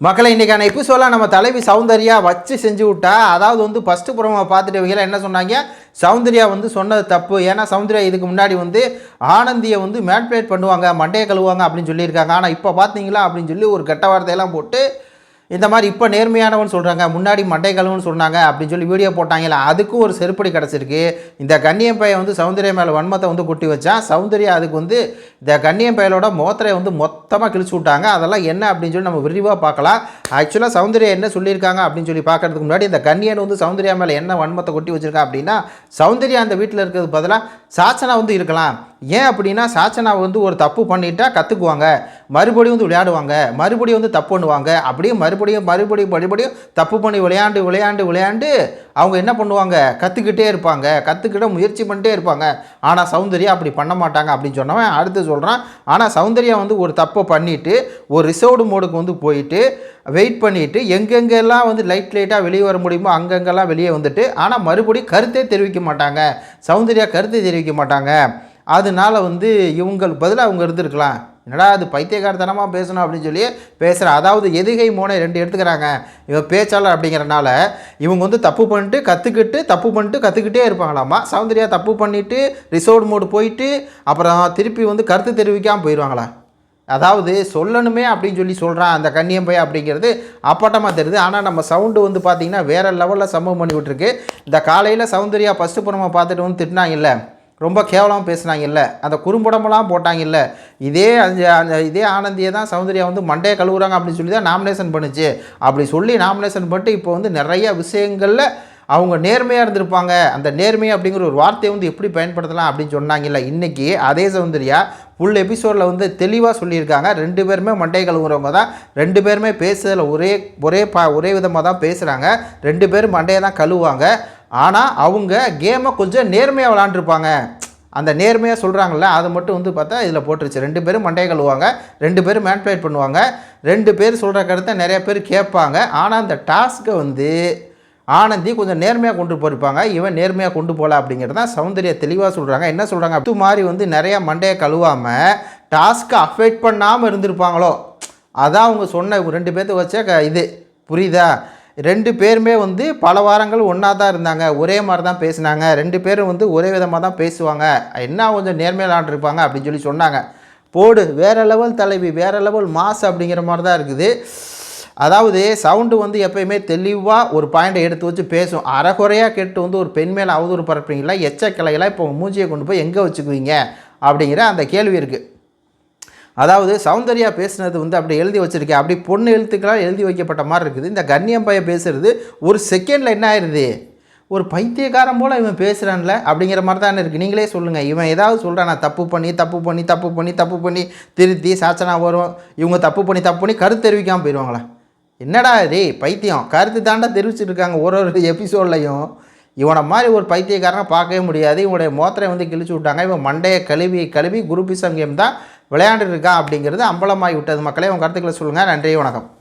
மக்களை இன்றைக்கான எபிசோடில் நம்ம தலைவி சௌந்தர்யா வச்சு செஞ்சு விட்டா அதாவது வந்து ஃபஸ்ட்டு புறமா பார்த்துட்டு வகையில் என்ன சொன்னாங்க? சௌந்தர்யா வந்து சொன்னது தப்பு. ஏன்னா சௌந்தர்யா இதுக்கு முன்னாடி வந்து ஆனந்தியை வந்து மேட்பேட் பண்ணுவாங்க மண்டையை கழுவுவாங்க அப்படின்னு சொல்லியிருக்காங்க. ஆனால் இப்போ பார்த்தீங்களா? அப்படின்னு சொல்லி ஒரு கெட்ட வார்த்தையெல்லாம் போட்டு இந்த மாதிரி இப்போ நேர்மையானவன் சொல்கிறாங்க முன்னாடி மண்டைகளும்னு சொன்னாங்க அப்படின்னு சொல்லி வீடியோ போட்டாங்களே அதுக்கும் ஒரு செருப்படி கிடச்சிருக்கு. இந்த கண்ணியம் பையன் வந்து சௌந்தர்யா மேலே வன்மத்தை வந்து கொட்டி வச்சான் சௌந்தர்யா அதுக்கு வந்து இந்த கண்ணியம் பயலோட மோத்திரையை வந்து மொத்தமாக கிழிச்சு விட்டாங்க. அதெல்லாம் என்ன அப்படின்னு சொல்லி நம்ம விரிவாக பார்க்கலாம். ஆக்சுவலாக சௌந்தர்யா என்ன சொல்லியிருக்காங்க அப்படின்னு சொல்லி பார்க்கறதுக்கு முன்னாடி இந்த கண்ணியன் வந்து சௌந்தர்யா மேலே என்ன வன்மத்தை கொட்டி வச்சிருக்கா அப்படின்னா சௌந்தர்யா அந்த வீட்டில் இருக்கிறது பதிலாக சாச்சனா வந்து இருக்கலாம். ஏன் அப்படின்னா சாச்சனா வந்து ஒரு தப்பு பண்ணிட்டா கற்றுக்குவாங்க மறுபடியும் வந்து விளையாடுவாங்க. மறுபடியும் வந்து தப்பு பண்ணுவாங்க. அப்படியே மறுபடியும் மறுபடியும் மறுபடியும் தப்பு பண்ணி விளையாண்டு விளையாண்டு விளையாண்டு அவங்க என்ன பண்ணுவாங்க? கற்றுக்கிட்டே இருப்பாங்க. கற்றுக்கிட்ட முயற்சி பண்ணிட்டே இருப்பாங்க. ஆனால் சௌந்தர்யா அப்படி பண்ண மாட்டாங்க அப்படின்னு சொன்னவன் அடுத்து சொல்கிறான் ஆனால் சௌந்தர்யா வந்து ஒரு தப்பை பண்ணிவிட்டு ஒரு ரிசர்வ்டு மோடுக்கு வந்து போயிட்டு வெயிட் பண்ணிவிட்டு எங்கெங்கெல்லாம் வந்து லைட் லைட்டாக வெளியே வர முடியுமோ அங்கங்கெல்லாம் வெளியே வந்துட்டு ஆனால் மறுபடியும் கருத்தே தெரிவிக்க மாட்டாங்க. சௌந்தர்யா கருத்தை தெரிவிக்க மாட்டாங்க. அதனால வந்து இவங்களுக்கு பதிலாக அவங்க இருந்திருக்கலாம். என்னடா அது பைத்தியகாரத்தனமாக பேசணும் அப்படின்னு சொல்லி பேசுகிறேன் அதாவது எதுகை மோனை ரெண்டு எடுத்துக்கிறாங்க. இவன் பேச்சாளர் அப்படிங்கிறனால இவங்க வந்து தப்பு பண்ணிட்டு கற்றுக்கிட்டு தப்பு பண்ணிட்டு கற்றுக்கிட்டே இருப்பாங்களாமா? சௌந்தர்யா தப்பு பண்ணிவிட்டு ரிசோர்ட் மோடு போயிட்டு அப்புறம் திருப்பி வந்து கருத்து தெரிவிக்காமல் போயிடுவாங்களா அதாவது சொல்லணுமே அப்படின்னு சொல்லி சொல்கிறான் அந்த கண்ணியம்பை அப்படிங்கிறது அப்பட்டமாக தெரியுது. ஆனால் நம்ம சவுண்டு வந்து பார்த்திங்கன்னா வேறு லெவலில் சம்பவம் பண்ணி விட்டுருக்கு இந்த காலையில் சௌந்தர்யா ஃபஸ்ட்டு புறமாக பார்த்துட்டு வந்து திட்டினாங்க இல்லை ரொம்ப கேவலமாக பேசுனாங்கல்ல. அந்த குறும்படமெல்லாம் போட்டாங்கல்ல. இதே அந்த அந்த இதே ஆனந்தியை தான் சௌந்தர்யா வந்து மண்டையை கழுவுறாங்க அப்படின்னு சொல்லி தான் நாமினேஷன் பண்ணுச்சு. அப்படி சொல்லி நாமினேஷன் பண்ணிட்டு இப்போ வந்து நிறைய விஷயங்களில் அவங்க நேர்மையாக இருந்திருப்பாங்க. அந்த நேர்மை அப்படிங்கிற ஒரு வார்த்தையை வந்து எப்படி பயன்படுத்தலாம் அப்படின்னு சொன்னாங்கல்ல. இன்றைக்கி அதே சௌந்தர்யா ஃபுல் எபிசோடில் வந்து தெளிவாக சொல்லியிருக்காங்க. ரெண்டு பேருமே மண்டை கழுவுறவங்க தான். ரெண்டு பேருமே பேசுறதுல ஒரே ஒரே பா ஒரே விதமாக தான் பேசுகிறாங்க ரெண்டு பேரும் மண்டையை தான் கழுவுவாங்க. ஆனால் அவங்க கேமை கொஞ்சம் நேர்மையாக விளாண்டுருப்பாங்க. அந்த நேர்மையாக சொல்கிறாங்கல்ல அதை மட்டும் வந்து பார்த்தா இதில் போட்டுருச்சு. ரெண்டு பேரும் மண்டையை கழுவாங்க ரெண்டு பேரும் மேன்பிளேட் பண்ணுவாங்க ரெண்டு பேர் சொல்கிற கருத்தை நிறைய பேர் கேட்பாங்க. ஆனால் அந்த டாஸ்க்கை வந்து ஆனந்தி கொஞ்சம் நேர்மையாக கொண்டு போயிருப்பாங்க. இவன் நேர்மையாக கொண்டு போகல அப்படிங்கிறது தான் சௌந்தர்யா தெளிவாக சொல்கிறாங்க என்ன சொல்கிறாங்க அது மாதிரி வந்து நிறையா மண்டையை கழுவாமல் டாஸ்க்கை அஃபெக்ட் பண்ணாமல் இருந்திருப்பாங்களோ? அதான் அவங்க சொன்ன ரெண்டு பேர்த்து வச்ச க இது. புரியுதா? ரெண்டு பேருமே வந்து பல வாரங்கள் ஒன்றா தான் இருந்தாங்க. ஒரே மாதிரி தான் பேசினாங்க. ரெண்டு பேரும் வந்து ஒரே விதமாக தான் பேசுவாங்க. என்ன கொஞ்சம் நேர்மையிலான் இருப்பாங்க அப்படின்னு சொல்லி சொன்னாங்க. போடு வேறு லெவல் தலைவி வேறு லெவல் மாஸ் அப்படிங்கிற மாதிரி தான் இருக்குது. அதாவது சவுண்டு வந்து எப்பயுமே தெளிவாக ஒரு பாயிண்டை எடுத்து வச்சு பேசும். அறகுறையாக கேட்டு வந்து ஒரு பெண் மேலே அவதூறு பரப்புறீங்களா? எச்ச கிளையெல்லாம் இப்போ மூஞ்சியை கொண்டு போய் எங்கே வச்சுக்குவீங்க? அப்படிங்கிற அந்த கேள்வி இருக்குது அதாவது சௌந்தர்யா பேசுனது வந்து அப்படி எழுதி வச்சுருக்கேன். அப்படி பொண்ணு எழுத்துக்களாக எழுதி வைக்கப்பட்ட மாதிரி இருக்குது. இந்த கண்ணியம் பையன் பேசுகிறது ஒரு செகண்டில் என்ன ஆயிடுது ஒரு பைத்தியக்காரன் போல் இவன் பேசுகிறான்ல அப்படிங்கிற மாதிரி தானே இருக்குது நீங்களே சொல்லுங்கள் இவன் ஏதாவது சொல்கிறான் நான் தப்பு பண்ணி தப்பு பண்ணி தப்பு பண்ணி தப்பு பண்ணி திருத்தி சாச்சனா வரும். இவங்க தப்பு பண்ணி தப்பு பண்ணி கருத்து தெரிவிக்காமல் போயிடுவாங்களா என்னடா ரே பைத்தியம். கருத்து தாண்டா தெரிவிச்சிட்டு இருக்காங்க ஒரு ஒரு எபிசோட்லையும் இவனை மாதிரி ஒரு பைத்தியக்காரனை பார்க்கவே முடியாது. இவனுடைய மோத்திரை வந்து கிழிச்சு விட்டாங்க. இவன் மண்டையை கழுவி கழுவி குருபிசம் கேம் தான் விளையாண்டுட்டு அப்படிங்கிறது அம்பலமாகி விட்டது. மக்களே உங்கள் கருத்துக்களை சொல்லுங்கள் நன்றி வணக்கம்.